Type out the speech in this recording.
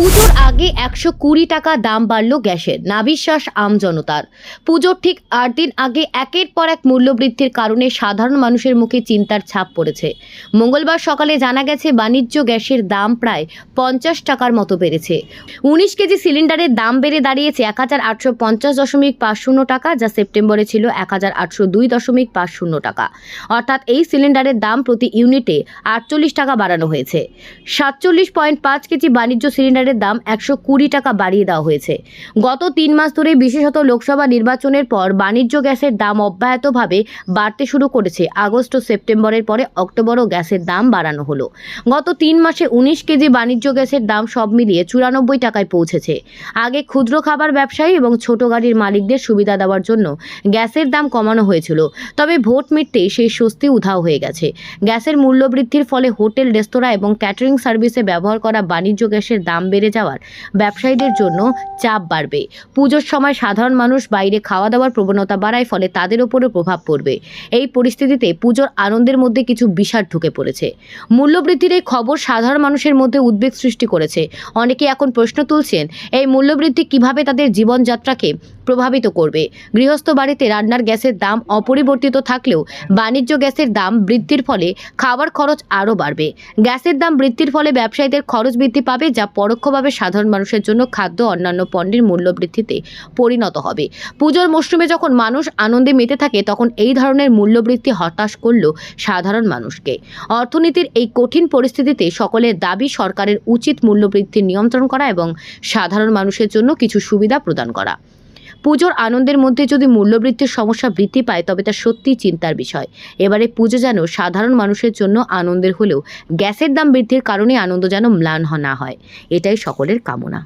পুজোর আগে একশো কুড়ি টাকা দাম বাড়ল গ্যাসের। নাবিশ্বাস আমজনতার পুজোর ঠিক আট দিন আগে একের পর এক মূল্যবৃদ্ধির কারণে সাধারণ মানুষের মুখে চিন্তার ছাপ পড়েছে। মঙ্গলবার সকালে জানা গেছে, বাণিজ্য গ্যাসের দাম প্রায় পঞ্চাশ টাকার মতো বেড়েছে। উনিশ কেজি সিলিন্ডারের দাম বেড়ে দাঁড়িয়েছে এক হাজার আটশো পঞ্চাশ দশমিক পাঁচ শূন্য টাকা, যা সেপ্টেম্বরে ছিল এক হাজার আটশো দুই দশমিক পাঁচ শূন্য টাকা। অর্থাৎ এই সিলিন্ডারের দাম প্রতি ইউনিটে আটচল্লিশ টাকা বাড়ানো হয়েছে। সাতচল্লিশ পয়েন্ট পাঁচ কেজি বাণিজ্য সিলিন্ডারের দাম একশো কুড়ি টাকা বাড়িয়ে দেওয়া হয়েছে। গত তিন মাস ধরে বিশেষত লোকসভা নির্বাচনের পর বাণিজ্য গ্যাসের দাম অব্যাহতভাবে বাড়তে শুরু করেছে। আগস্ট ও সেপ্টেম্বরের পরে অক্টোবরও গ্যাসের দাম বাড়ানো হলো। গত তিন মাসে উনিশ কেজি বাণিজ্য গ্যাসের দাম সব মিলিয়ে চুরানব্বই টাকায় পৌঁছেছে। আগে ক্ষুদ্র খাবার ব্যবসায়ী এবং ছোট গাড়ির মালিকদের সুবিধা দেওয়ার জন্য গ্যাসের দাম কমানো হয়েছিল, তবে ভোট মিটতেই সেই স্বস্তি উধাও হয়ে গেছে। গ্যাসের মূল্য বৃদ্ধির ফলে হোটেল, রেস্তোরাঁ এবং ক্যাটারিং সার্ভিসে ব্যবহার করা বাণিজ্য গ্যাসের দাম বেড়ে যাওয়ার ব্যবসায়ীদের জন্য চাপ বাড়বে। পুজোর সময় সাধারণ মানুষ বাইরে খাওয়া দাওয়ার প্রবণতা বাড়ায়, ফলে তাদের ওপরও প্রভাব পড়বে। এই পরিস্থিতিতে পুজোর আনন্দের মধ্যে কিছু বিষাদ ঢুকে পড়েছে। মূল্যবৃদ্ধির এই খবর সাধারণ মানুষের মধ্যে উদ্বেগ সৃষ্টি করেছে। অনেকে এখন প্রশ্ন তুলছেন, এই মূল্যবৃদ্ধি কীভাবে তাদের জীবনযাত্রাকে প্রভাবিত করবে? গৃহস্থ বাড়িতে রান্নার গ্যাসের দাম অপরিবর্তিত থাকলেও বাণিজ্য গ্যাসের দাম বৃদ্ধির ফলে খাবার খরচ আরও বাড়বে। গ্যাসের দাম বৃদ্ধির ফলে ব্যবসায়ীদের খরচ বৃদ্ধি পাবে, যা পরোক্ষভাবে সাধারণ মানুষের জন্য খাদ্য অন্যান্য পণ্যের মূল্য বৃদ্ধিতে পরিণত হবে। পুজোর মরশুমে যখন মানুষ আনন্দে মেতে থাকে, তখন এই ধরনের মূল্যবৃদ্ধি হতাশ করল সাধারণ মানুষকে। অর্থনীতির এই কঠিন পরিস্থিতিতে সকলের দাবি সরকারের উচিত মূল্যবৃদ্ধি নিয়ন্ত্রণ করা এবং সাধারণ মানুষের জন্য কিছু সুবিধা প্রদান করা। পুজোর আনন্দের মধ্যে যদি মূল্যবৃদ্ধির সমস্যা বৃদ্ধি পায়, তবে তা সত্যিই চিন্তার বিষয়। এবারে পুজো যেন সাধারণ মানুষের জন্য আনন্দের হলেও গ্যাসের দাম বৃদ্ধির কারণে আনন্দ যেন ম্লান না হয়। এটাই সকলের কামনা।